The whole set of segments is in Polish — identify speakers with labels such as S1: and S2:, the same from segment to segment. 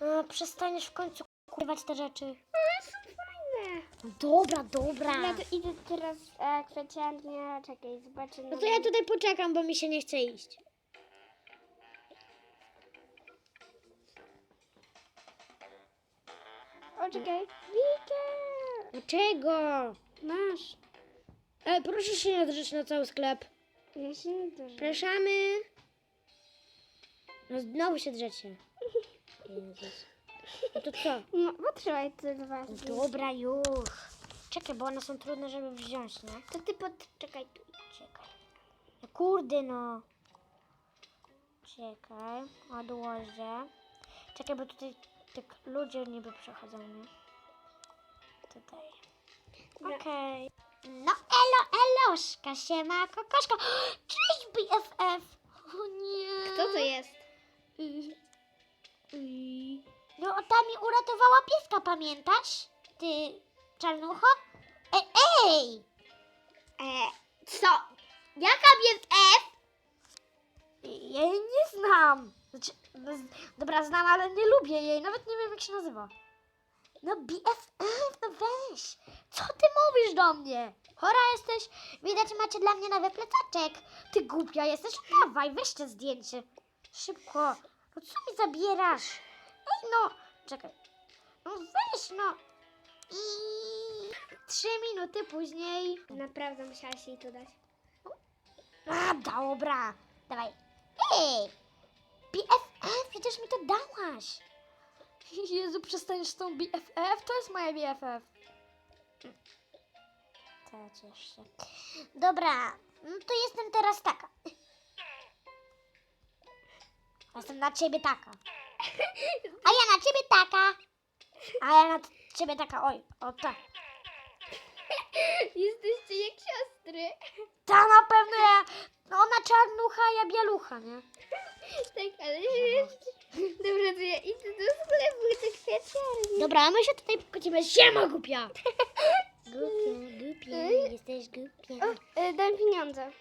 S1: A, przestaniesz w końcu kupować te rzeczy.
S2: One są fajne.
S1: Dobra, dobra.
S2: Dobra, to idę teraz e, kwiaciarnia, czekaj, zobaczę.
S1: No to ja tutaj poczekam, bo mi się nie chce iść.
S2: O, czekaj. Wika!
S1: Dlaczego?
S2: Masz.
S1: E, proszę się nie drzeć na cały sklep.
S2: Ja się nie dużo.
S1: Przepraszamy. No znowu się drzecie. No to co?
S2: No, potrzymaj te dwa.
S1: Dobra, już. Czekaj, bo one są trudne, żeby wziąć, nie?
S2: To ty podczekaj tu.
S1: Czekaj. No kurde, no. Czekaj, odłożę. Czekaj, bo tutaj tak ludzie niby przechodzą, nie? Tutaj. Okej. No elo, eloszka, siema, kokoszka. Cześć, BFF. O nie.
S2: Kto to jest?
S1: No, ta mi uratowała pieska, pamiętasz? Ty, czarnucho? Ej, ej!
S2: E, co? Jaka jest F?
S1: Ja jej nie znam. Znaczy, no, dobra, znam, ale nie lubię jej. Nawet nie wiem, jak się nazywa. No BFF, no weź. Co ty mówisz do mnie? Chora jesteś? Widać, macie dla mnie nowy plecaczek. Ty głupia jesteś? Dawaj, weź te zdjęcie. Szybko. No co mi zabierasz? Ej, no. Czekaj. No weź, no. I trzy minuty później.
S2: Naprawdę musiałaś jej to dać.
S1: A, dobra. Dawaj. Ej! BFF, przecież mi to dałaś. Jezu, przestaniesz z tą BFF? To jest moja BFF. To ciesz się. Dobra, no to jestem teraz taka. Jestem na ciebie taka. A ja na ciebie taka. A ja na ciebie taka, oj, o tak.
S2: Jesteście jak siostry.
S1: Ta na pewno ja, ona czarnucha, ja bielucha, nie?
S2: Tak, ale Dobra, to ja idę do sklepu, do kwiaciarni.
S1: Dobra, a my się tutaj pokłócimy. Siema, głupia! Głupia, głupia, jesteś głupia.
S2: O, e, dam pieniądze.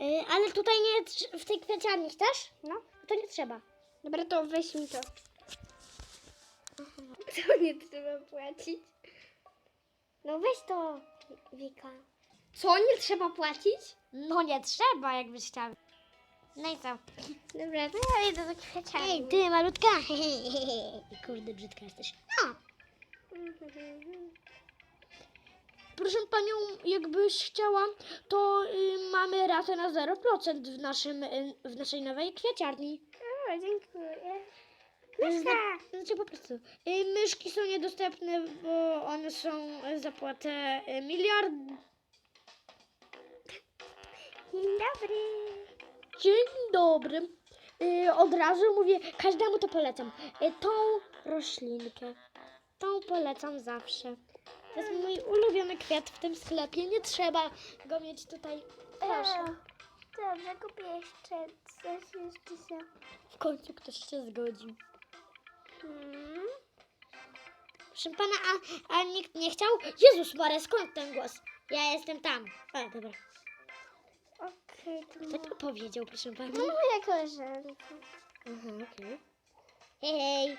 S1: Y, ale tutaj nie, w tej kwiaciarni chcesz?
S2: No.
S1: To nie trzeba.
S2: Dobra, to weź mi to. Co nie trzeba płacić?
S1: No weź to, Wika.
S2: Co nie trzeba płacić?
S1: No nie trzeba, jakbyś chciał. No i co?
S2: Dobra, to ja idę do kwiaciarni.
S1: Ej, ty malutka. Kurde, brzydka jesteś. No. Proszę panią, jakbyś chciała, to y, mamy ratę na 0% w, naszym, y, w naszej nowej kwiaciarni.
S2: O, dziękuję.
S1: Zna, znaczy po prostu. y, Myszki są niedostępne, bo one są y, za płatę y, miliard.
S2: Dzień dobry.
S1: Dzień dobry. Y, Od razu mówię, każdemu to polecam. Y, Tą roślinkę. Tą polecam zawsze. To jest mój ulubiony kwiat w tym sklepie. Nie trzeba go mieć tutaj. Proszę.
S2: E, Dobrze, kupię jeszcze coś jeszcze się.
S1: W końcu ktoś się zgodził.
S2: Hmm.
S1: Proszę pana, a, a nikt nie chciał? Jezus Maria, skąd ten głos? Ja jestem tam. A, dobra.
S2: Okej, to
S1: Kto to powiedział, proszę pani?
S2: No moja koleżanka.
S1: Aha, okej. Hej, hej.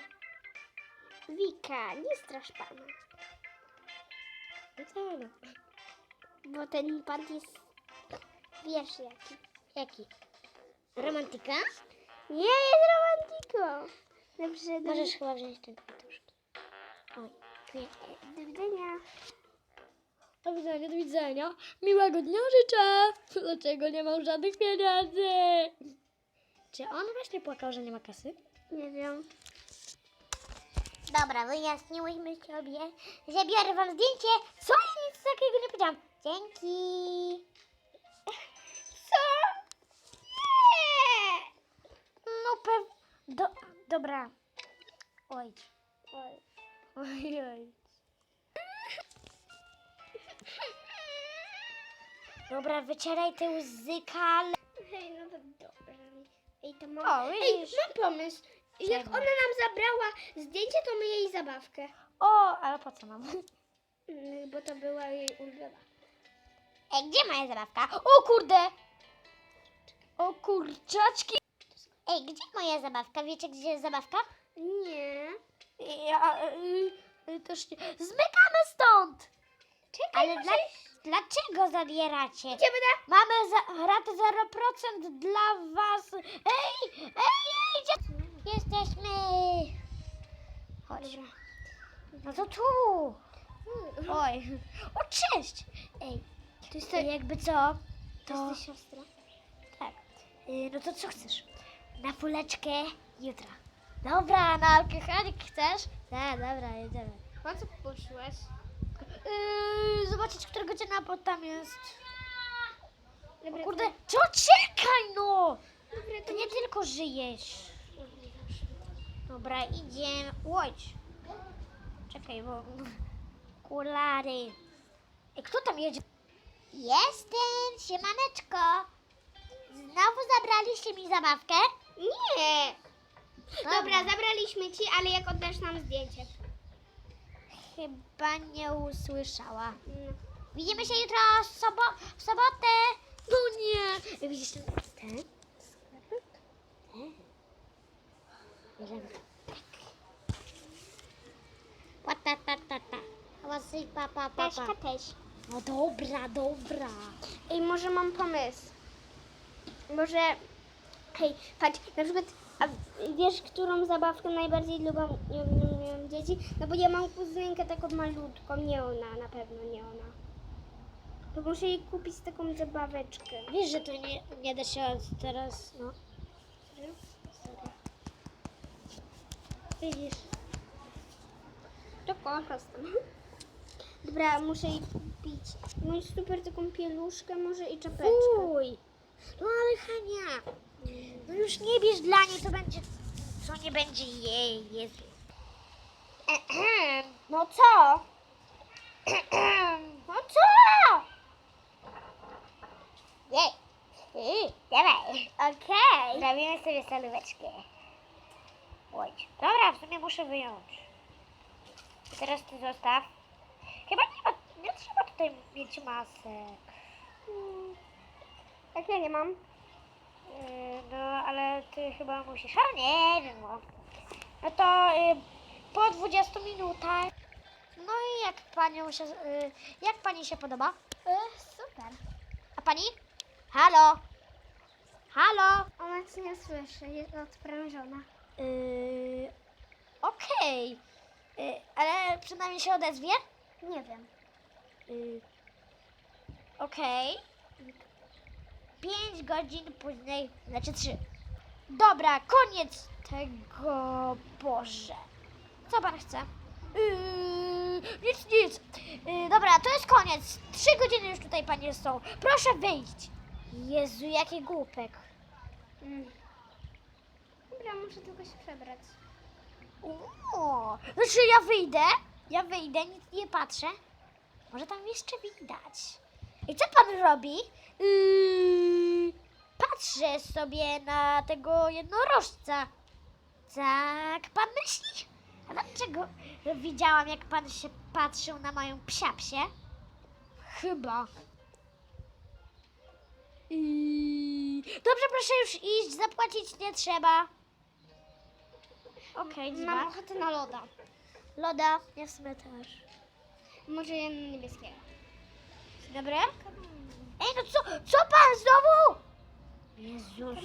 S2: Wika, nie strasz pana.
S1: No?
S2: Bo ten pan jest... Wiesz jaki.
S1: Jaki? Romantyka?
S2: Nie jest romantyką. Dobrze, do,
S1: Możesz chyba wziąć ten kwiatuszki. Oj, nie.
S2: do widzenia.
S1: Do widzenia, do widzenia. Miłego dnia życzę. Dlaczego nie mam żadnych pieniędzy? Czy on właśnie płakał, że nie ma kasy?
S2: Nie wiem.
S1: Dobra, wyjaśniłyśmy sobie, że biorę wam zdjęcie. Co? Ja nic takiego nie powiedziałam. Dzięki.
S2: Co? Nie!
S1: No pew... Do... Dobra. Oj. Oj. Oj, oj. Dobra, wycieraj te łzy, kal.
S2: Hej, no to dobrze. Ej, to mam...
S1: O,
S2: Ej, mam pomysł. Jak
S1: Czego?
S2: ona nam zabrała zdjęcie, to my jej zabawkę.
S1: O, ale po co mam?
S2: Mm, Bo to była jej ulubiona.
S1: Ej, gdzie moja zabawka? O kurde! O kurczaczki! Ej, gdzie moja zabawka? Wiecie, gdzie jest zabawka?
S2: Nie.
S1: ja y, y, też nie. Zmykamy stąd!
S2: Czekaj,
S1: Ale dla, dlaczego zabieracie?
S2: Idziemy na...
S1: Mamy za, ratę 0% dla was. Ej, ej, jesteśmy? Chodź. No to tu. Oj. O, cześć. Ej, to jest to jakby co? To
S2: Jesteś siostra?
S1: tak. Y, No to co chcesz? Na fuleczkę jutra. Dobra, na alkoholik chcesz? Tak, dobra, jedziemy.
S2: Po co poszłaś?
S1: Yy, zobaczyć, którego godzina, bo tam jest.
S2: Dobra,
S1: O kurde, co czekaj no!
S2: Dobra,
S1: Ty nie tylko żyjesz. Dobra, idziemy. Łódź. Czekaj, bo... Okulary. Ej, kto tam jedzie? Jestem, siemaneczko. Znowu zabraliście mi zabawkę?
S2: Nie! Dobra, zabraliśmy ci, ale jak oddasz nam zdjęcie?
S1: Chyba nie usłyszała.
S2: No.
S1: Widzimy się jutro sobo w sobotę. No nie. Widzisz ten? Ten? sklepik? Ten. Bierzemy to. Pa, ta. Łasy, pa, pa, pa,
S2: też.
S1: No dobra, dobra.
S2: Ej, może mam pomysł. Może... Hej, patrz, na przykład... A wiesz, którą zabawkę najbardziej lubią, lubią, dzieci? No bo ja mam kuzynkę taką malutką, nie ona, na pewno nie ona. To muszę jej kupić taką zabaweczkę.
S1: Wiesz, że to nie, nie da się teraz, no. Widzisz.
S2: To kochasz tam. Dobra, muszę jej kupić. Mój super taką pieluszkę może i czapeczkę.
S1: Fuj. No ale Hania, no już nie bierz dla niej, to będzie, co nie będzie jej, Jezu.
S2: No co?
S1: No co?
S2: Jej.
S1: Dawaj.
S2: Okej.
S1: Zrobimy sobie salóweczkę. Dobra, w sumie muszę wyjąć. I teraz ty zostaw. Chyba nie, ma, nie trzeba tutaj mieć masek.
S2: Jak ja nie mam?
S1: Yy, no, ale ty chyba musisz. A nie wiem, no. No to yy, po 20 minutach. No i jak panią się, yy, jak pani się podoba?
S2: super.
S1: A pani? Halo? Halo?
S2: Ona cię nie słyszy, jest odprężona.
S1: Yy, Okej. Yy, ale przynajmniej się odezwie?
S2: Nie wiem.
S1: Yy, Okej. Pięć godzin później, znaczy trzy. Dobra, koniec tego, Boże. Co pan chce? Yy, nic, nic. Yy, dobra, to jest koniec. Trzy godziny już tutaj panie są. Proszę wyjść. Jezu, jaki głupek.
S2: Mm. Dobra, muszę tylko się przebrać.
S1: O, znaczy ja wyjdę, ja wyjdę, nic nie patrzę. Może tam jeszcze widać. I co pan robi? Yy, patrzę sobie na tego jednorożca. Tak, pan myśli? A dlaczego widziałam, jak pan się patrzył na moją psiapsię? Chyba. Yy, dobrze, proszę już iść, zapłacić nie trzeba. Okej, okay,
S2: Mam ochotę na loda.
S1: Loda, ja w sumie też.
S2: Może jedno niebieskiego.
S1: Dobra? Ej, no co, co pan znowu? Jezus.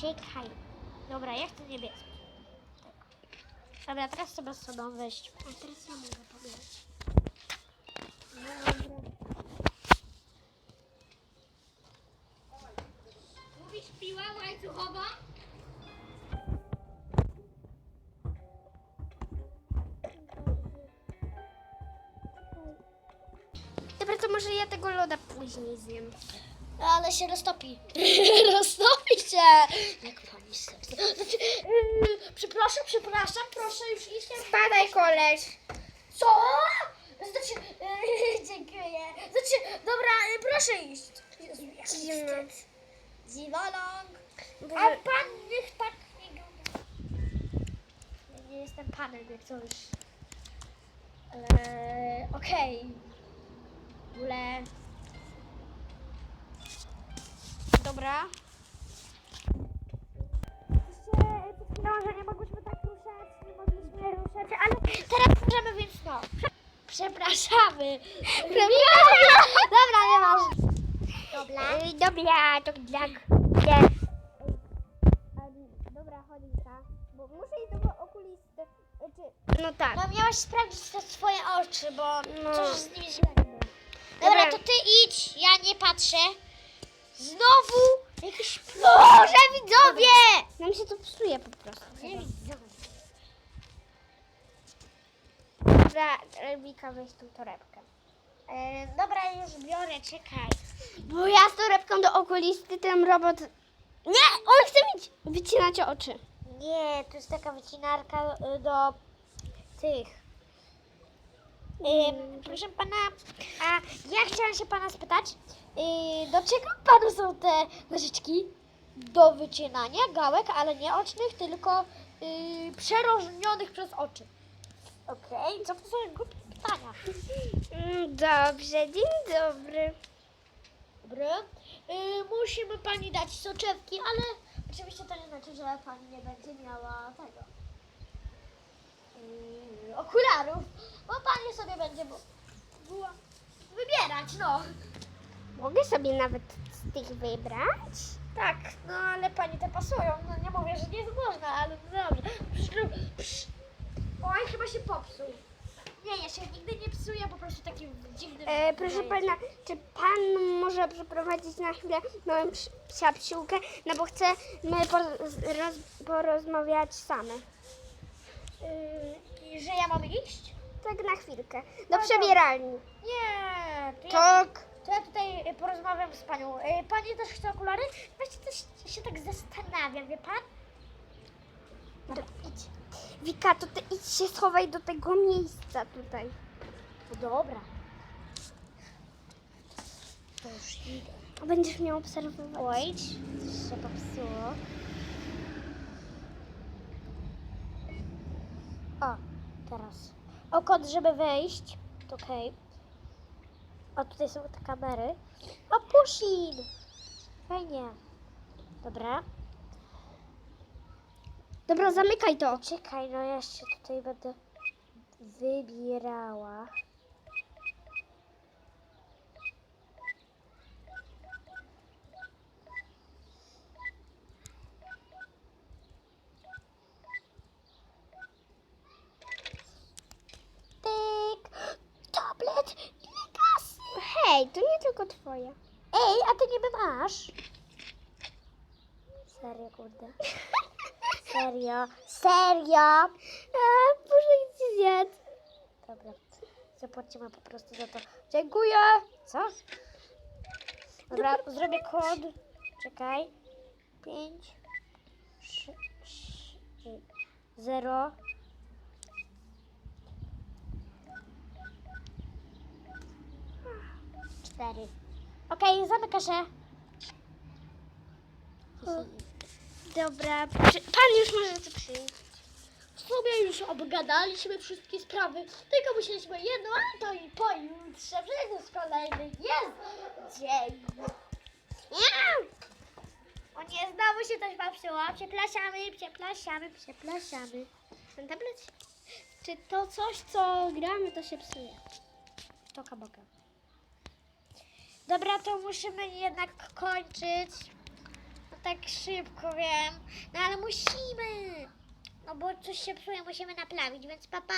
S1: Czekaj. Dobra, ja chcę niebieski. Dobra, teraz trzeba z sobą wejść.
S2: A teraz ja mogę pobrać. Mówisz piła łańcuchowa? Ja tego loda później zjem.
S1: Ale się roztopi. roztopi się. Jak pani serce. Przepraszam, przepraszam, proszę już iść.
S2: Spadaj, koleś!
S1: Co? Znaczy, dziękuję. Znaczy, dobra, yy, proszę iść.
S2: Zimno.
S1: Dziwoląg. A pan niech tak nie gada. Ja nie jestem panem, jak coś. Eee, Okej. W ogóle... Dobra. Chwilą, że nie mogłyśmy tak ruszać, nie mogliśmy ruszać, Przepraszamy.
S2: Dobra,
S1: Dobra, nie masz.
S2: Dobra, dobra, to tak. Dobra, chodzika. Bo muszę iść do okulisty. Czy... No tak.
S1: No miałaś sprawdzić te swoje oczy, bo
S2: No.
S1: coś z nimi źle było. Dobra, to ty idź, ja nie patrzę. Znowu jakiś... Boże, widzowie!
S2: Nam się to psuje po prostu. Dobra, Rebika, weź tą torebkę.
S1: E, dobra, już biorę, czekaj.
S2: Bo ja z torebką do okulisty, ten robot... Nie, on chce mi wycinać oczy.
S1: Nie, to jest taka wycinarka y, do tych. Ym, proszę pana, a ja chciałam się pana spytać, y, do czego panu są te nożyczki? Do wycinania gałek, ale nie ocznych, tylko y, przeróżnionych przez oczy. Okej, co to są głupie pytania?
S2: Mm, Dobrze, dzień dobry.
S1: Dobra. Y, musimy pani dać soczewki, ale oczywiście to nie znaczy, że pani nie będzie miała tego. Y, okularów, bo pani sobie będzie była wybierać, no.
S2: Mogę sobie nawet z tych wybrać?
S1: Tak, no ale pani te pasują. No nie mówię, że nie można, ale dobrze. Psz, psz. Oj, chyba się popsuł. Nie, ja się nigdy nie psuję, po prostu takim dziwnym.
S2: E, proszę pana, czy pan może przeprowadzić na chwilę moją ps- psia psiłkę? No bo chcemy poroz, roz, porozmawiać same.
S1: Y, i że ja mam iść?
S2: Tak na chwilkę.
S1: No
S2: Do
S1: dobra.
S2: przebieralni.
S1: Nie, to ja
S2: Tak.
S1: To ja tutaj y, porozmawiam z panią. Y, Pani też chce okulary? Właśnie też się tak zastanawiam, wie pan?
S2: Dobra, idź. Wika, to ty idź się schowaj do tego miejsca tutaj.
S1: No dobra. To już idę.
S2: Będziesz mnie obserwować.
S1: Oj, coś się popsuło. O, teraz. O, kod, żeby wejść. Okej. O, tutaj są te kamery. O, Pusin! Fajnie. Dobra.
S2: Dobra, zamykaj to.
S1: Czekaj, no ja się tutaj będę wybierała. Tyk! Tablet! Ile kasy!
S2: Hej, to nie tylko twoje.
S1: Ej, a ty niby masz? Serio, kurde. Serio, serio!
S2: A, Boże, gdzie zjadł?
S1: Dobra, zapłacimy po prostu za to. Dziękuję! Co? Dobra, zrobię kod. Czekaj. 5, 3, 0. Cztery. Okej, zamyka się.
S2: Dobra, przy, pan już może tu przyjść.
S1: sobie już obgadaliśmy wszystkie sprawy, tylko musieliśmy jedno, ale to i pojutrze, przecież kolejny jest dzień. Nie! O nie, znowu się coś popsuło. Przepraszamy, przepraszamy, przepraszamy.
S2: Ten tablet? Czy to coś, co gramy, to się psuje?
S1: Toka boka. Dobra, to musimy jednak kończyć. No tak szybko, wiem. No ale musimy. No bo coś się psuje, musimy naprawić, więc papa.